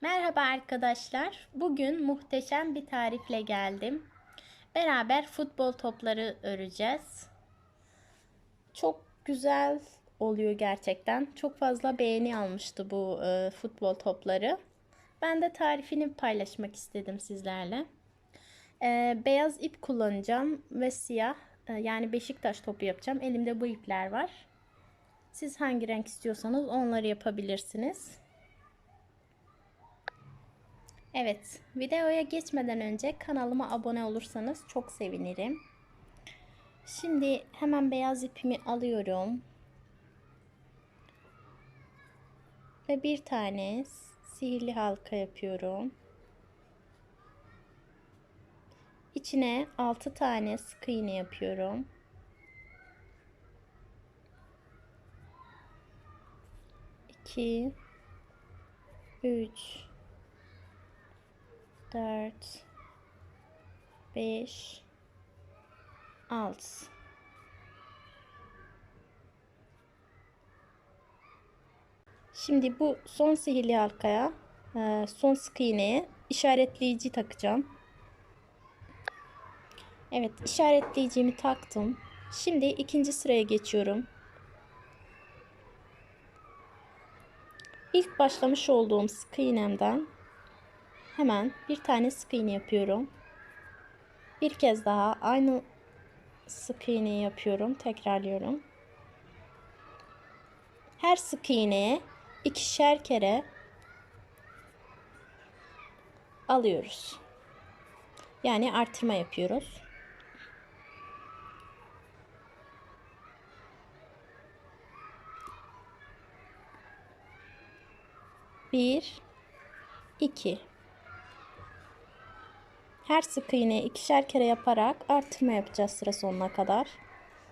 Merhaba arkadaşlar. Bugün muhteşem bir tarifle geldim. Beraber futbol topları öreceğiz. Çok güzel oluyor gerçekten. Çok fazla beğeni almıştı bu e, futbol topları. Ben de tarifini paylaşmak istedim sizlerle. E, beyaz ip kullanacağım ve siyah e, yani Beşiktaş topu yapacağım. Elimde bu ipler var. Siz hangi renk istiyorsanız onları yapabilirsiniz. Evet, videoya geçmeden önce kanalıma abone olursanız çok sevinirim. Şimdi hemen beyaz ipimi alıyorum. Ve bir tane sihirli halka yapıyorum. İçine 6 tane sık iğne yapıyorum. İki, üç, 4 5 6 Şimdi bu son sihirli halkaya e, son sık iğneye işaretleyici takacağım. Evet işaretleyicimi taktım. Şimdi ikinci sıraya geçiyorum. İlk başlamış olduğum sık iğnemden hemen bir tane sık iğne yapıyorum. Bir kez daha aynı sık iğneyi yapıyorum. Tekrarlıyorum. Her sık iğneye ikişer kere alıyoruz. Yani artırma yapıyoruz. Bir, iki. Her sık iğne ikişer kere yaparak artırma yapacağız sıra sonuna kadar.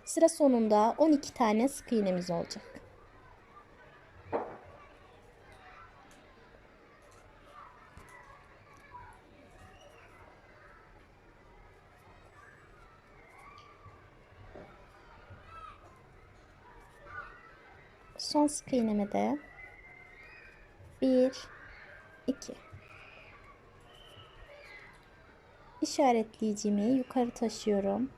Sıra sonunda 12 tane sık iğnemiz olacak. Son sık iğneme de 1 2 işaretleyicimi yukarı taşıyorum.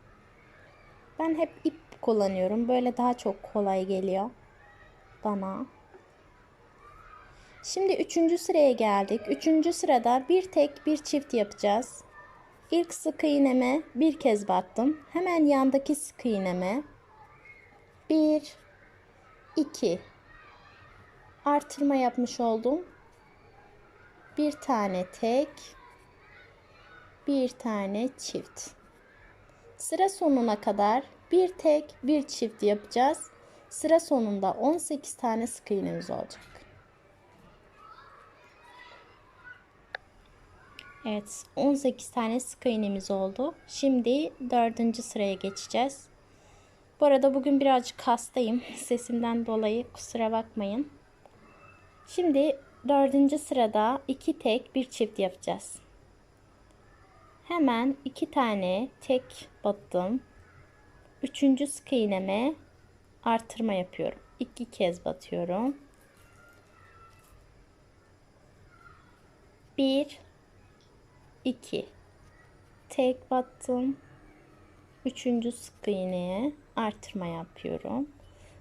Ben hep ip kullanıyorum. Böyle daha çok kolay geliyor bana. Şimdi üçüncü sıraya geldik. Üçüncü sırada bir tek bir çift yapacağız. İlk sık iğneme bir kez battım. Hemen yandaki sık iğneme bir, iki artırma yapmış oldum. Bir tane tek, bir tane çift. Sıra sonuna kadar bir tek bir çift yapacağız. Sıra sonunda 18 tane sık iğnemiz olacak. Evet 18 tane sık iğnemiz oldu. Şimdi dördüncü sıraya geçeceğiz. Bu arada bugün birazcık hastayım. Sesimden dolayı kusura bakmayın. Şimdi dördüncü sırada iki tek bir çift yapacağız. Hemen iki tane tek battım. Üçüncü sık iğneme artırma yapıyorum. İki kez batıyorum. Bir, iki. Tek battım. Üçüncü sık iğneye artırma yapıyorum.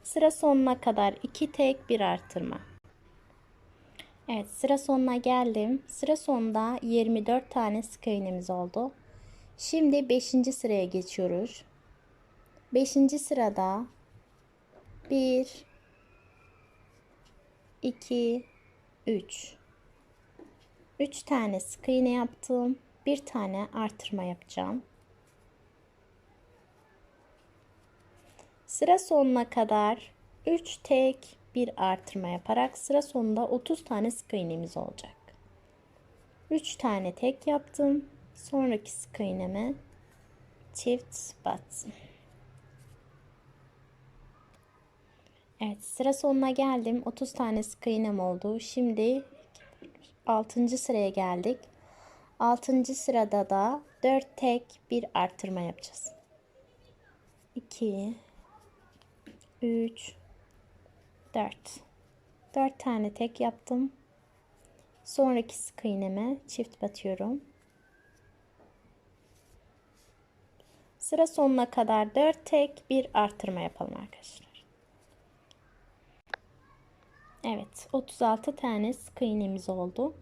Sıra sonuna kadar iki tek bir artırma. Evet sıra sonuna geldim. Sıra sonunda 24 tane sık iğnemiz oldu. Şimdi 5. sıraya geçiyoruz. 5. sırada 1 2 3 3 tane sık iğne yaptım. Bir tane artırma yapacağım. Sıra sonuna kadar 3 tek bir artırma yaparak sıra sonunda 30 tane sık iğnemiz olacak. 3 tane tek yaptım. Sonraki sık iğneme çift battım. Evet sıra sonuna geldim. 30 tane sık iğnem oldu. Şimdi 6. sıraya geldik. 6. sırada da 4 tek bir artırma yapacağız. 2 3 4 4 tane tek yaptım. Sonraki sık iğneme çift batıyorum. Sıra sonuna kadar 4 tek bir artırma yapalım arkadaşlar. Evet 36 tane sık iğnemiz oldu.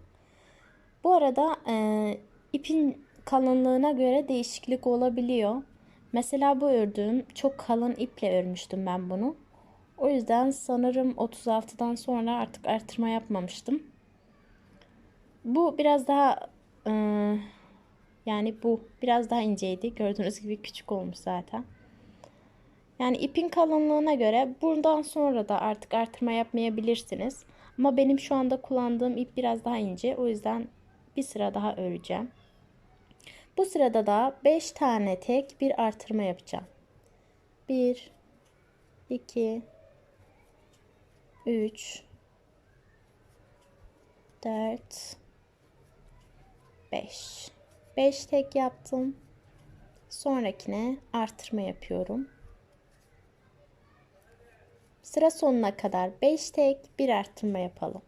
Bu arada e, ipin kalınlığına göre değişiklik olabiliyor. Mesela bu ördüğüm çok kalın iple örmüştüm ben bunu. O yüzden sanırım 36'dan sonra artık artırma yapmamıştım. Bu biraz daha yani bu biraz daha inceydi. Gördüğünüz gibi küçük olmuş zaten. Yani ipin kalınlığına göre buradan sonra da artık artırma yapmayabilirsiniz. Ama benim şu anda kullandığım ip biraz daha ince. O yüzden bir sıra daha öreceğim. Bu sırada da 5 tane tek bir artırma yapacağım. 1 2 3 4 5 5 tek yaptım. Sonrakine artırma yapıyorum. Sıra sonuna kadar 5 tek bir artırma yapalım.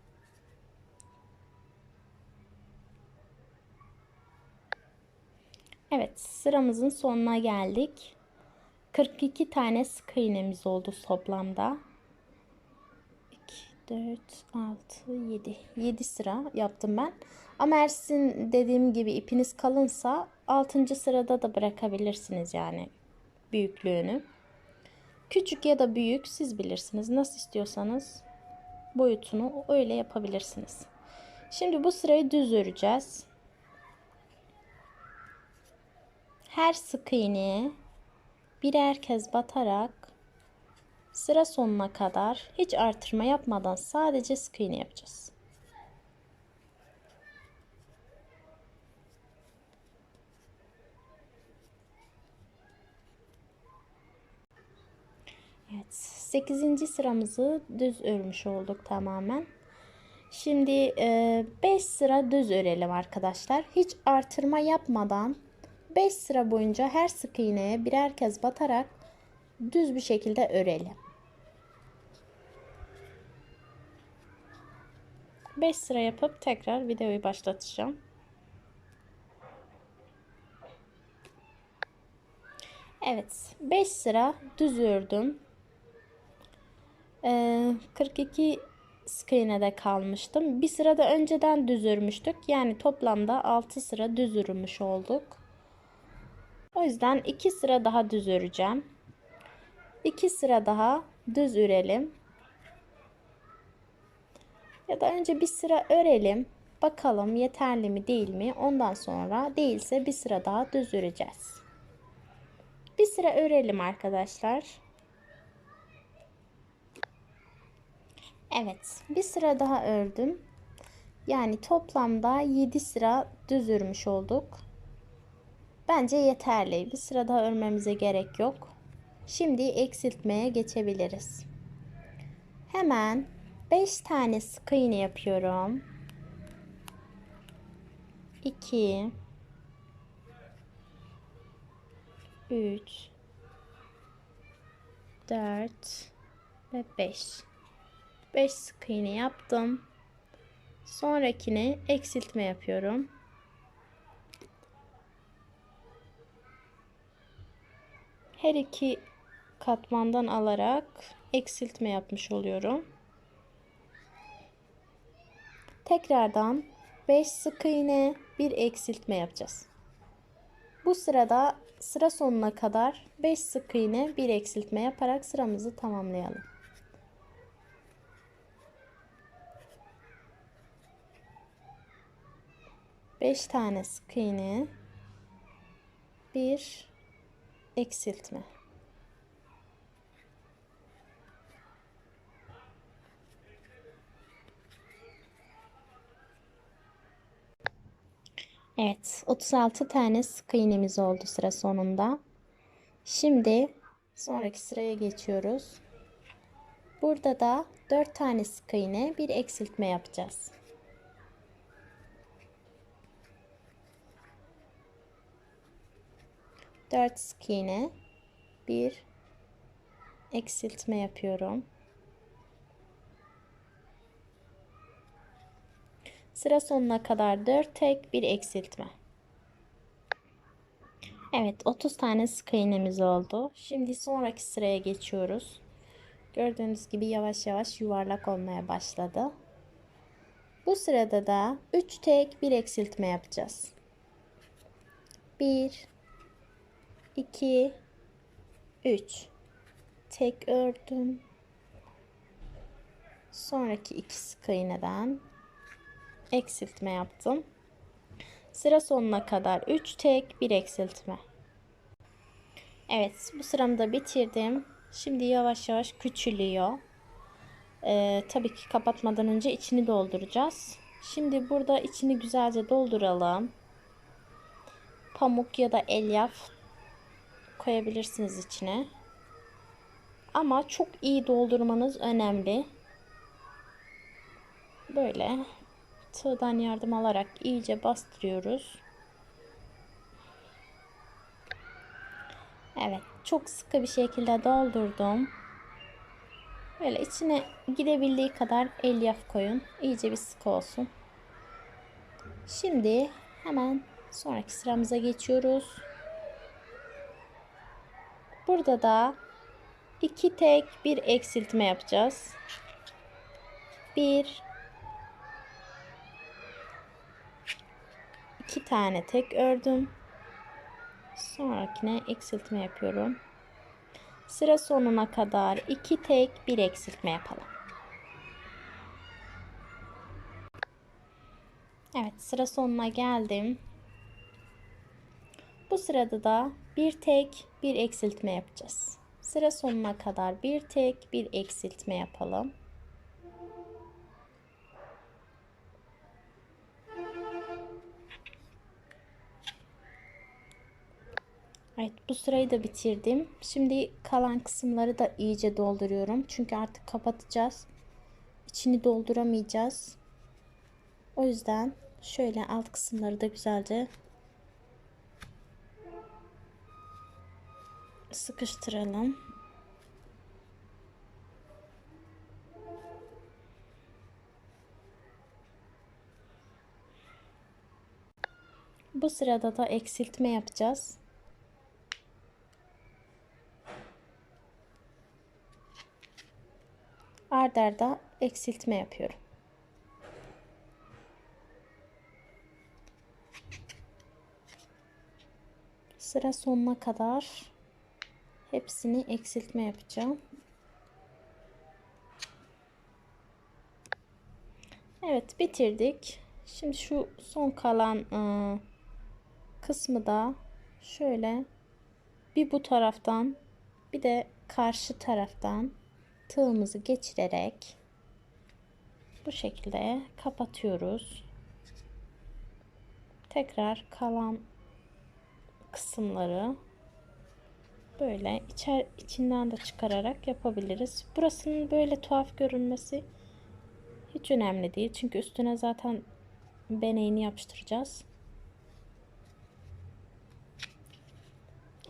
Evet sıramızın sonuna geldik. 42 tane sık iğnemiz oldu toplamda. 2, 4, 6, 7. 7 sıra yaptım ben. Ama eğer sizin dediğim gibi ipiniz kalınsa 6. sırada da bırakabilirsiniz yani büyüklüğünü. Küçük ya da büyük siz bilirsiniz. Nasıl istiyorsanız boyutunu öyle yapabilirsiniz. Şimdi bu sırayı düz öreceğiz. Her sık iğneye birer kez batarak sıra sonuna kadar hiç artırma yapmadan sadece sık iğne yapacağız. Evet, 8. sıramızı düz örmüş olduk tamamen. Şimdi 5 e, sıra düz örelim arkadaşlar. Hiç artırma yapmadan 5 sıra boyunca her sık iğneye birer kez batarak düz bir şekilde örelim. 5 sıra yapıp tekrar videoyu başlatacağım. Evet 5 sıra düz ördüm. Ee, 42 sık iğnede kalmıştım. Bir sırada önceden düz örmüştük. Yani toplamda 6 sıra düz örmüş olduk. O yüzden 2 sıra daha düz öreceğim. 2 sıra daha düz örelim. Ya da önce bir sıra örelim. Bakalım yeterli mi değil mi? Ondan sonra değilse bir sıra daha düz öreceğiz. Bir sıra örelim arkadaşlar. Evet, bir sıra daha ördüm. Yani toplamda 7 sıra düz örmüş olduk. Bence yeterli. Bir sıra daha örmemize gerek yok. Şimdi eksiltmeye geçebiliriz. Hemen 5 tane sık iğne yapıyorum. 2 3 4 ve 5 5 sık iğne yaptım. Sonrakine eksiltme yapıyorum. Her iki katmandan alarak eksiltme yapmış oluyorum. Tekrardan 5 sık iğne, bir eksiltme yapacağız. Bu sırada sıra sonuna kadar 5 sık iğne, bir eksiltme yaparak sıramızı tamamlayalım. Beş tane sık iğne, bir eksiltme. Evet 36 tane sık iğnemiz oldu sıra sonunda. Şimdi sonraki sıraya geçiyoruz. Burada da 4 tane sık iğne bir eksiltme yapacağız. Dört sık iğne bir eksiltme yapıyorum. Sıra sonuna kadar 4 tek bir eksiltme. Evet 30 tane sık iğnemiz oldu. Şimdi sonraki sıraya geçiyoruz. Gördüğünüz gibi yavaş yavaş yuvarlak olmaya başladı. Bu sırada da 3 tek bir eksiltme yapacağız. 1 2 3 tek ördüm. Sonraki iki sık iğneden eksiltme yaptım. Sıra sonuna kadar 3 tek bir eksiltme. Evet bu sıramı da bitirdim. Şimdi yavaş yavaş küçülüyor. Ee, tabii ki kapatmadan önce içini dolduracağız. Şimdi burada içini güzelce dolduralım. Pamuk ya da elyaf koyabilirsiniz içine. Ama çok iyi doldurmanız önemli. Böyle tığdan yardım alarak iyice bastırıyoruz. Evet, çok sıkı bir şekilde doldurdum. Böyle içine gidebildiği kadar elyaf koyun. İyice bir sıkı olsun. Şimdi hemen sonraki sıramıza geçiyoruz. Burada da iki tek bir eksiltme yapacağız. Bir iki tane tek ördüm. Sonrakine eksiltme yapıyorum. Sıra sonuna kadar iki tek bir eksiltme yapalım. Evet sıra sonuna geldim. Bu sırada da bir tek bir eksiltme yapacağız. Sıra sonuna kadar bir tek bir eksiltme yapalım. Evet bu sırayı da bitirdim. Şimdi kalan kısımları da iyice dolduruyorum. Çünkü artık kapatacağız. İçini dolduramayacağız. O yüzden şöyle alt kısımları da güzelce sıkıştıralım. Bu sırada da eksiltme yapacağız. Ardarda eksiltme yapıyorum. Sıra sonuna kadar hepsini eksiltme yapacağım. Evet bitirdik. Şimdi şu son kalan ıı, kısmı da şöyle bir bu taraftan bir de karşı taraftan tığımızı geçirerek bu şekilde kapatıyoruz. Tekrar kalan kısımları böyle içer içinden de çıkararak yapabiliriz. Burasının böyle tuhaf görünmesi hiç önemli değil. Çünkü üstüne zaten beneğini yapıştıracağız.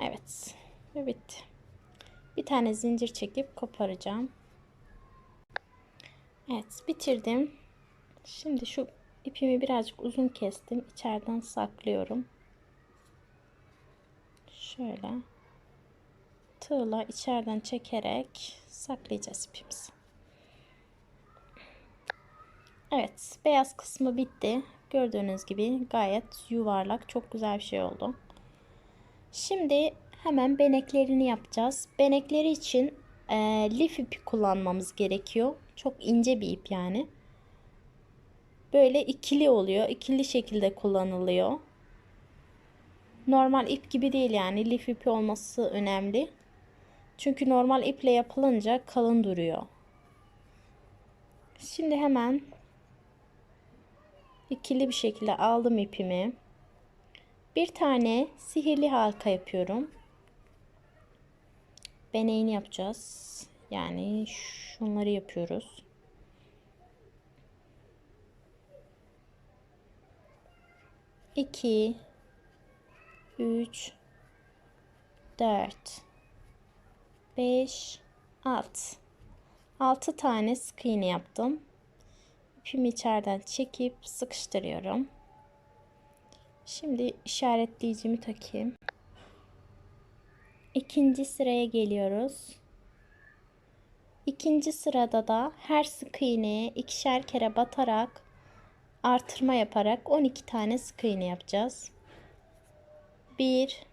Evet. Ve bitti. Bir tane zincir çekip koparacağım. Evet bitirdim. Şimdi şu ipimi birazcık uzun kestim. İçeriden saklıyorum. Şöyle tığla içeriden çekerek saklayacağız ipimizi. Evet beyaz kısmı bitti. Gördüğünüz gibi gayet yuvarlak çok güzel bir şey oldu. Şimdi hemen beneklerini yapacağız. Benekleri için e, lif ipi kullanmamız gerekiyor. Çok ince bir ip yani. Böyle ikili oluyor. İkili şekilde kullanılıyor. Normal ip gibi değil yani. Lif ipi olması önemli. Çünkü normal iple yapılınca kalın duruyor. Şimdi hemen ikili bir şekilde aldım ipimi. Bir tane sihirli halka yapıyorum beneğini yapacağız. Yani şunları yapıyoruz. İki, üç, dört, beş, alt. Altı tane sık iğne yaptım. ipimi içeriden çekip sıkıştırıyorum. Şimdi işaretleyicimi takayım. İkinci sıraya geliyoruz. İkinci sırada da her sık iğneye ikişer kere batarak artırma yaparak 12 tane sık iğne yapacağız. 1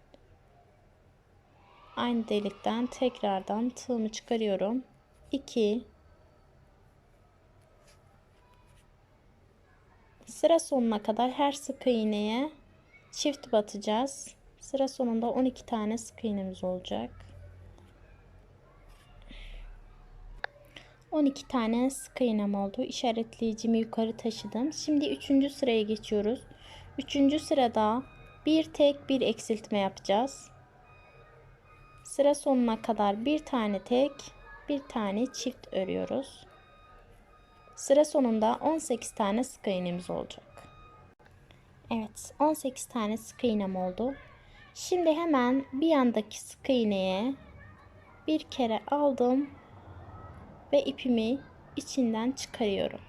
Aynı delikten tekrardan tığımı çıkarıyorum. 2 Sıra sonuna kadar her sık iğneye çift batacağız. Sıra sonunda 12 tane sık iğnemiz olacak. 12 tane sık iğnem oldu. İşaretleyicimi yukarı taşıdım. Şimdi 3. sıraya geçiyoruz. 3. sırada bir tek bir eksiltme yapacağız. Sıra sonuna kadar bir tane tek, bir tane çift örüyoruz. Sıra sonunda 18 tane sık iğnemiz olacak. Evet, 18 tane sık iğnem oldu. Şimdi hemen bir yandaki sık iğneye bir kere aldım ve ipimi içinden çıkarıyorum.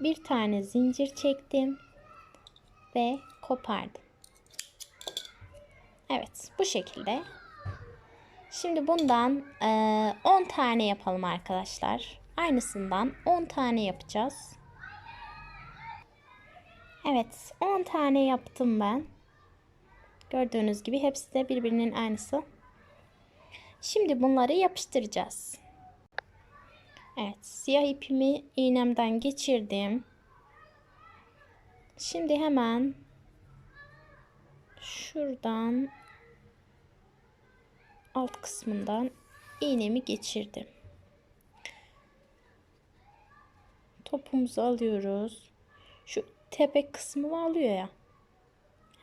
Bir tane zincir çektim ve kopardım. Evet, bu şekilde. Şimdi bundan e, 10 tane yapalım arkadaşlar. Aynısından 10 tane yapacağız. Evet 10 tane yaptım ben. Gördüğünüz gibi hepsi de birbirinin aynısı. Şimdi bunları yapıştıracağız. Evet siyah ipimi iğnemden geçirdim. Şimdi hemen şuradan alt kısmından iğnemi geçirdim. Topumuzu alıyoruz. Şu tepe kısmı alıyor ya.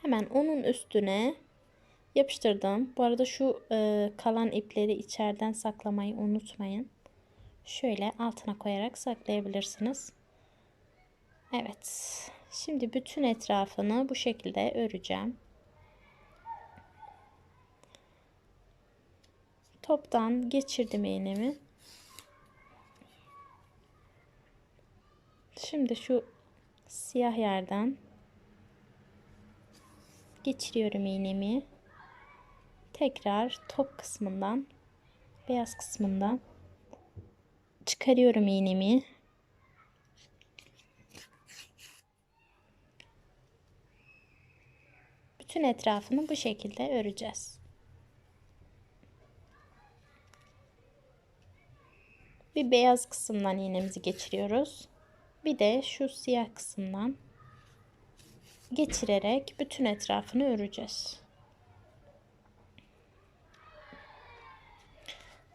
Hemen onun üstüne yapıştırdım. Bu arada şu e, kalan ipleri içeriden saklamayı unutmayın. Şöyle altına koyarak saklayabilirsiniz. Evet. Şimdi bütün etrafını bu şekilde öreceğim. Toptan geçirdim iğnemi. Şimdi şu siyah yerden geçiriyorum iğnemi. Tekrar top kısmından beyaz kısmından çıkarıyorum iğnemi. Bütün etrafını bu şekilde öreceğiz. Bir beyaz kısımdan iğnemizi geçiriyoruz. Bir de şu siyah kısımdan geçirerek bütün etrafını öreceğiz.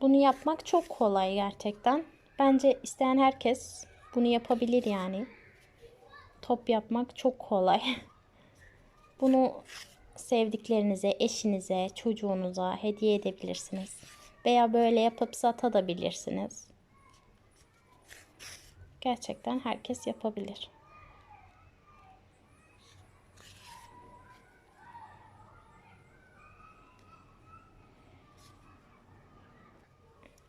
Bunu yapmak çok kolay gerçekten. Bence isteyen herkes bunu yapabilir yani. Top yapmak çok kolay. Bunu sevdiklerinize, eşinize, çocuğunuza hediye edebilirsiniz. Veya böyle yapıp satabilirsiniz. Gerçekten herkes yapabilir.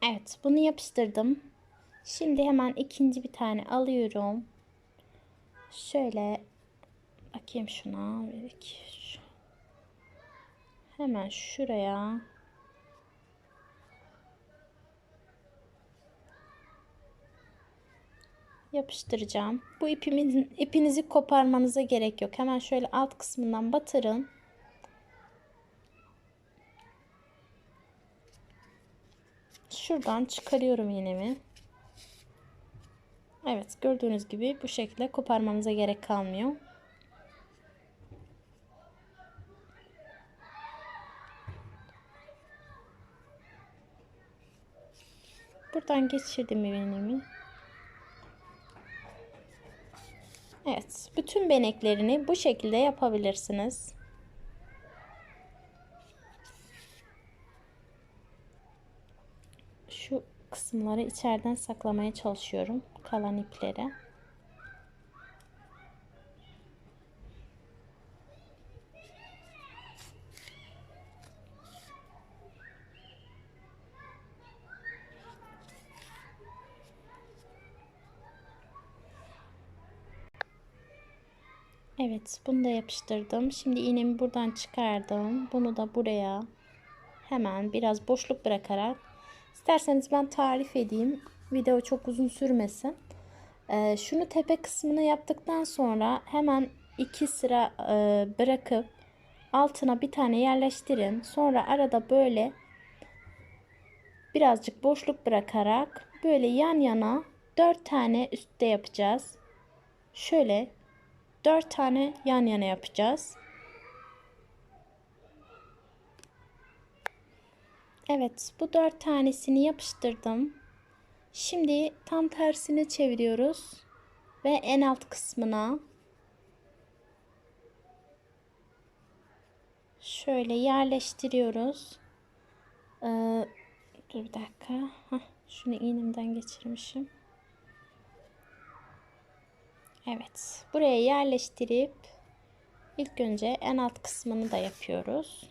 Evet bunu yapıştırdım. Şimdi hemen ikinci bir tane alıyorum. Şöyle bakayım şuna. Hemen şuraya yapıştıracağım. Bu ipimizin ipinizi koparmanıza gerek yok. Hemen şöyle alt kısmından batırın. Şuradan çıkarıyorum iğnemi. Evet gördüğünüz gibi bu şekilde koparmanıza gerek kalmıyor. Buradan geçirdim iğnemi. Evet, bütün beneklerini bu şekilde yapabilirsiniz. Şu kısımları içeriden saklamaya çalışıyorum. Kalan ipleri. Bunu da yapıştırdım. Şimdi iğnemi buradan çıkardım. Bunu da buraya hemen biraz boşluk bırakarak isterseniz ben tarif edeyim. Video çok uzun sürmesin. Ee, şunu tepe kısmını yaptıktan sonra hemen iki sıra e, bırakıp altına bir tane yerleştirin. Sonra arada böyle birazcık boşluk bırakarak böyle yan yana 4 tane üstte yapacağız. Şöyle 4 tane yan yana yapacağız. Evet, bu 4 tanesini yapıştırdım. Şimdi tam tersini çeviriyoruz ve en alt kısmına şöyle yerleştiriyoruz. Ee, dur bir dakika. Heh, şunu iğnemden geçirmişim. Evet. Buraya yerleştirip ilk önce en alt kısmını da yapıyoruz.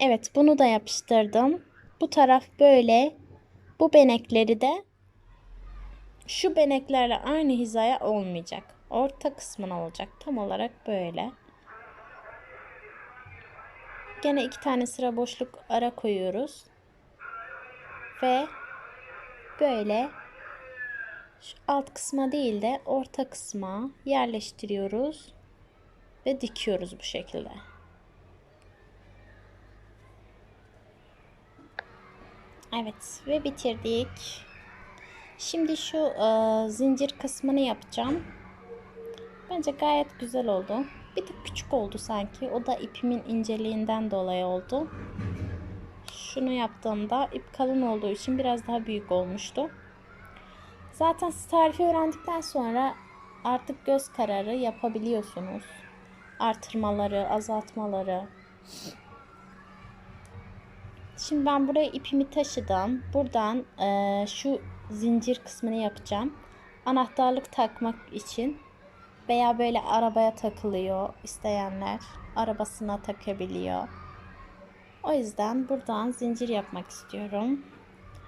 Evet bunu da yapıştırdım. Bu taraf böyle. Bu benekleri de şu beneklerle aynı hizaya olmayacak. Orta kısmına olacak. Tam olarak böyle. Gene iki tane sıra boşluk ara koyuyoruz. Ve böyle şu alt kısma değil de orta kısma yerleştiriyoruz ve dikiyoruz bu şekilde. Evet ve bitirdik. Şimdi şu e, zincir kısmını yapacağım. Bence gayet güzel oldu. Bir tık küçük oldu sanki. O da ipimin inceliğinden dolayı oldu. Şunu yaptığımda ip kalın olduğu için biraz daha büyük olmuştu. Zaten siz tarifi öğrendikten sonra artık göz kararı yapabiliyorsunuz. Artırmaları, azaltmaları. Şimdi ben buraya ipimi taşıdım. Buradan e, şu zincir kısmını yapacağım. Anahtarlık takmak için veya böyle arabaya takılıyor isteyenler arabasına takabiliyor. O yüzden buradan zincir yapmak istiyorum.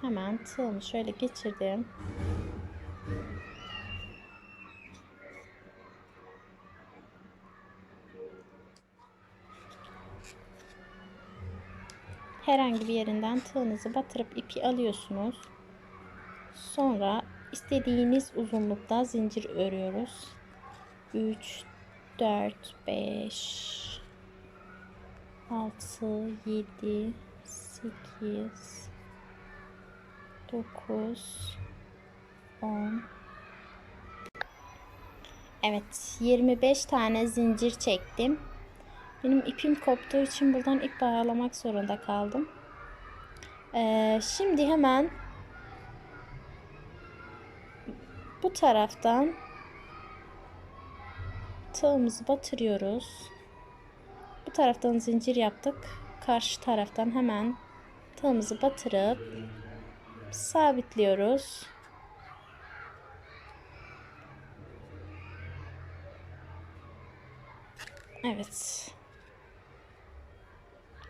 Hemen tığımı şöyle geçirdim. herhangi bir yerinden tığınızı batırıp ipi alıyorsunuz. Sonra istediğiniz uzunlukta zincir örüyoruz. 3 4 5 6 7 8 9 10 Evet 25 tane zincir çektim. Benim ipim koptuğu için buradan ip bağlamak zorunda kaldım. Ee, şimdi hemen bu taraftan tığımızı batırıyoruz. Bu taraftan zincir yaptık. Karşı taraftan hemen tığımızı batırıp sabitliyoruz. Evet.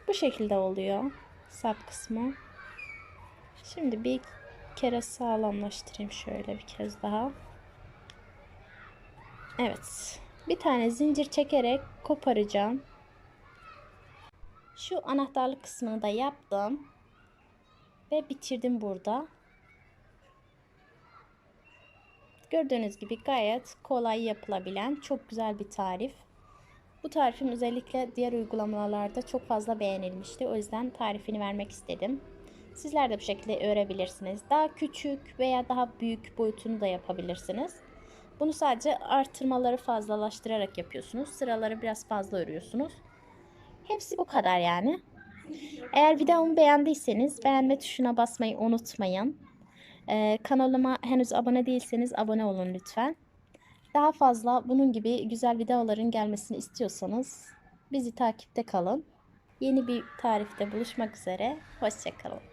Bu şekilde oluyor sap kısmı. Şimdi bir kere sağlamlaştırayım şöyle bir kez daha. Evet. Bir tane zincir çekerek koparacağım. Şu anahtarlık kısmını da yaptım. Ve bitirdim burada. Gördüğünüz gibi gayet kolay yapılabilen çok güzel bir tarif. Bu tarifim özellikle diğer uygulamalarda çok fazla beğenilmişti. O yüzden tarifini vermek istedim. Sizler de bu şekilde örebilirsiniz. Daha küçük veya daha büyük boyutunu da yapabilirsiniz. Bunu sadece artırmaları fazlalaştırarak yapıyorsunuz. Sıraları biraz fazla örüyorsunuz. Hepsi bu kadar yani. Eğer videomu beğendiyseniz beğenme tuşuna basmayı unutmayın. Ee, kanalıma henüz abone değilseniz abone olun lütfen. Daha fazla bunun gibi güzel videoların gelmesini istiyorsanız bizi takipte kalın. Yeni bir tarifte buluşmak üzere. Hoşçakalın.